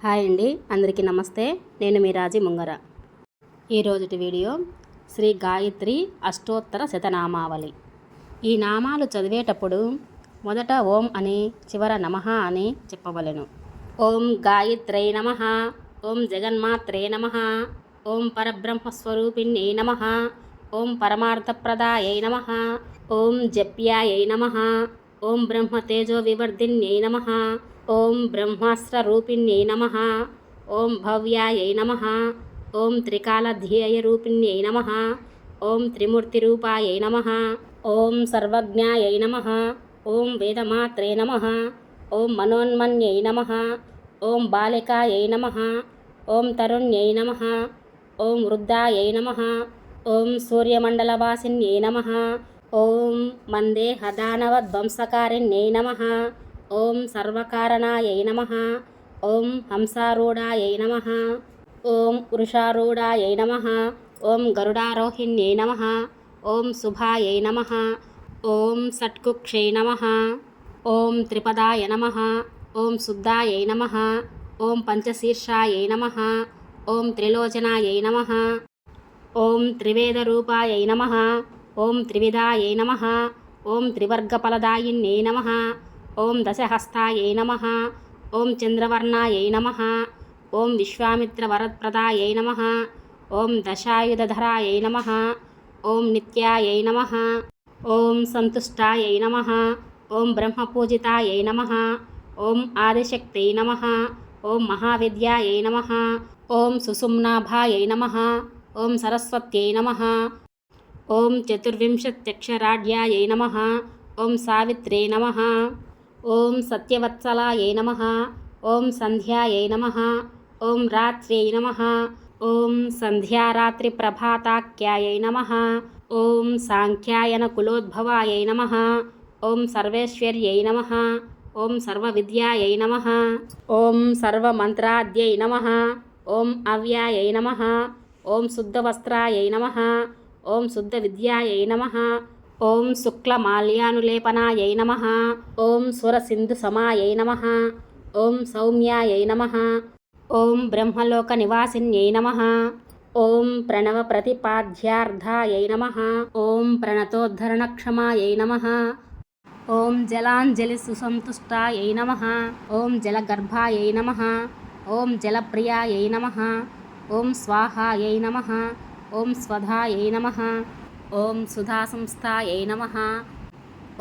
Hi అండి అందరికీ నమస్తే. నేను మీ రాజీ ముంగర. ఈరోజుటి వీడియో శ్రీ గాయత్రి అష్టోత్తర శతనామావళి. ఈ నామాలు చదివేటప్పుడు మొదట ఓం అని చివర నమః అని చెప్పవలెను. ఓం గాయత్రై నమ ఓం జగన్మాత్రే నమ ఓం పరబ్రహ్మస్వరూపిణ్యై నమ ఓం పరమార్థప్రదాయై నమ ఓం జప్యాయై నమ ఓం బ్రహ్మతేజో వివర్ధిన్యై నమ ఓం బ్రహ్మాస్త్రరూపిణ్యై నమ ఓం భవ్యాయై నమ ఓం త్రికాలధ్యేయ రూపిణ్యై నమ ఓం త్రిమూర్తి రూపాయై నమ ఓం సర్వజ్ఞాయై నమ ఓం వేదమాత్రే నమ ఓం మనోన్మన్యై నమ ఓం బాలికాయై నమ ఓం తరుణ్యై నమ ఓం వృద్ధాయై నమ ఓం సూర్యమండలవాసిన్యై నమ ఓం మందేహదానవధ్వంసకారిణ్యై నమ ఓం సర్వకారణాయై నమ ఓం హంసారూఢాయై నమ ఓం వృషారూఢాయై నమ ఓం గరుడారోహిణ్యై నమ ఓం శుభాయై నమ ఓం షట్కుక్షై నమ ఓం త్రిపదాయ నమ ఓం శుద్ధాయై నమ ఓం పంచశీర్షాయై నమ ఓం త్రిలోచనాయై నమ ఓం త్రివేదరూపాయై నమ ఓం త్రివిధాయై నమ ఓం త్రివర్గఫలదాయిన్యై నమ ఓం దశహస్తాయై నమ ఓం చంద్రవర్ణాయై నమ ఓం విశ్వామిత్రవరప్రదాయై నమ ఓం దశాయుధరాయై నమ ఓం నిత్యాయై నమ ఓం సంతుష్టాయై నమ ఓం బ్రహ్మపూజితాయై నమ ఓం ఆదిశక్తై నమ ఓం మహావిద్యాయై నమ ఓం సుసుమ్నాభాయై నమ ఓం సరస్వత్యై నమ ఓం చతుర్వింశత్యక్షరాఢ్యాయై నమ ఓం సావిత్రే నమ ఓం సత్యవత్సలాయై నమ ఓం సంధ్యాయై నమ ఓం రాత్ర్యై నమ ఓం సంధ్యారాత్రి సంధ్యారాత్రిప్రభాతాఖ్యాయై నమ ఓం సాంఖ్యాయన సాంఖ్యాయనకులోద్భవాయై నమ ఓం సర్వేశ్వర్యై నమ ఓం సర్వవిద్యాయై నమ ఓం సర్వమంత్రాద్యై నమ ఓం అవ్యాయై నమ ఓం శుద్ధవస్త్రాయై నమ ఓం శుద్ధ శుద్ధవిద్యాయై నమ ఓం శుక్లమాల్యానులేపనాయై నమ ఓం సురసింధుసమాయై నమ ఓం సౌమ్యాయై నమ ఓం బ్రహ్మలోక నివాసిన్యై నమ ఓం ప్రణవ ప్రతిపాద్యార్థాయై నమ ఓం ప్రణతోద్ధరణక్షమాయై నమ ఓం జలాంజలి సుసంతుష్టాయై నమ ఓం జలగర్భాయై నమ ఓం జలప్రియాయై నమ ఓం స్వాహాయై నమ ఓం స్వధాయై నమ ఓం సుధా సంస్థాయై నమ.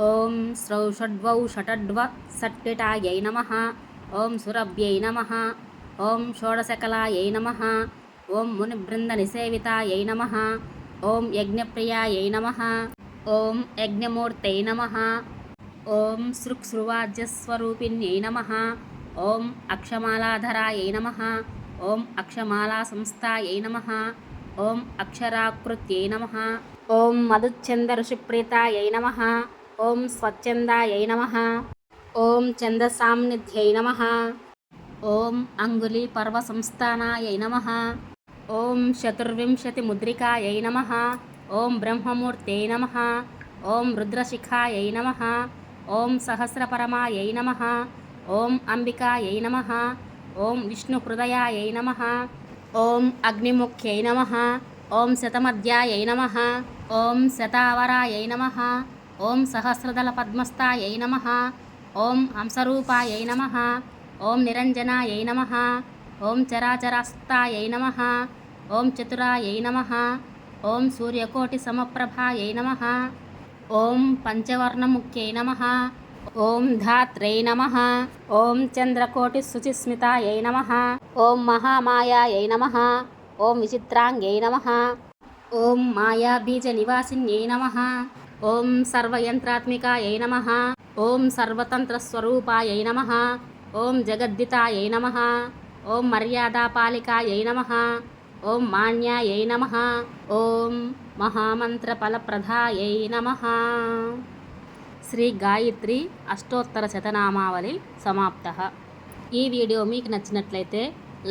ఓం శ్రౌ షడ్వౌ షటడ్వ సట్టిటాయై నమ. ఓం సురభ్యై నమ. ఓం షోడశకలాయై నమ. ఓం మునిబృంద నిసేవితాయై నమ. ఓం యజ్ఞప్రియాయై నమ. ఓం యజ్ఞమూర్తై నమ. ఓం సృక్సృవాజ్యస్వరూపిణ్యై నమ. ఓం అక్షమాలాధరాయై నమ. ఓం అక్షమాలా సంస్థాయై నమ. ఓం అక్షరాకృత్యై నమ ఓం మధుచ్ఛంద ఋషిప్రీతాయై నమ ఓం స్వచ్ఛందాయై నమ ఓం చందసామ్నిధ్యై నమ ఓం అంగులి పర్వ పర్వసంస్థానాయై నమ ఓం చతుర్వింశతి చతుర్వింశతిముద్రికాయై నమ ఓం బ్రహ్మమూర్త్యై నమ ఓం రుద్రశిఖాయై నమ ఓం సహస్రపరమాయై నమ ఓం అంబికాయై నమ ఓం విష్ణుహృదయాయై నమ ఓం అగ్నిముఖ్యై నమ. ఓం శతమధ్యాయై నమ. ఓం శతావరాయై నమ. ఓం సహస్రదళ పద్మస్థాయై నమ. ఓం హంసరూపాయై నమ. ఓం నిరంజనాయై నమ. ఓం చరాచరాస్తాయై నమ. ఓం చతురాయై నమ. ఓం సూర్యకోటి సమప్రభాయై నమ. ఓం పంచవర్ణముఖ్యై నమ. ఓం ధాత్రై నమ ఓం చంద్రకోటి శుచిస్మితాయై నమ ఓం మహామాయాయై నమ ఓం విచిత్రాంగ్యై నమ ఓం మాయాబీజ నివాసిన్యై నమ ఓం సర్వయంత్రాత్మికాయై నమ ఓం సర్వతంత్రస్వరూపాయై నమ ఓం జగద్దితాయై నమ ఓం మర్యాదాపాలికాయై నమ ఓం మాన్యాయై నమ ఓం మహామంత్రఫలప్రదాయై నమ శ్రీ గాయత్రి అష్టోత్తర శతనామావళి సమాప్త. ఈ వీడియో మీకు నచ్చినట్లయితే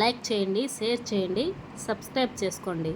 లైక్ చేయండి షేర్ చేయండి సబ్స్క్రైబ్ చేసుకోండి.